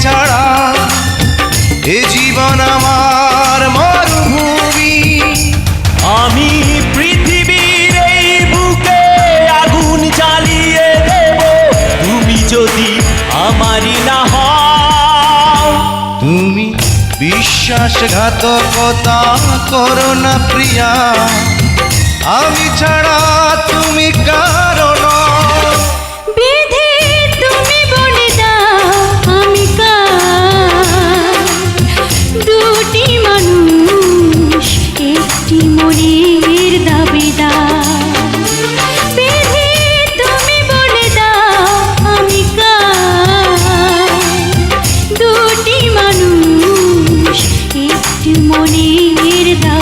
ছাড়া এ জীবন আমার মরুভূমি। আমি পৃথিবীর এই বুকে আগুন জ্বালিয়ে দেব। তুমি যদি আমারই না হও। তুমি বিশ্বাসঘাতকতা করো না প্রিয়া। আমি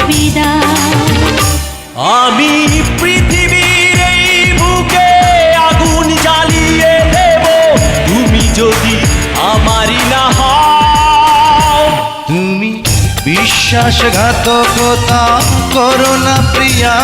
মনের আমি পৃথিবীর এই বুকে আগুন জ্বালিয়ে দেব। তুমি যদি আমারই না হও। তুমি বিশ্বাসঘাতকতা করো না প্রিয়া।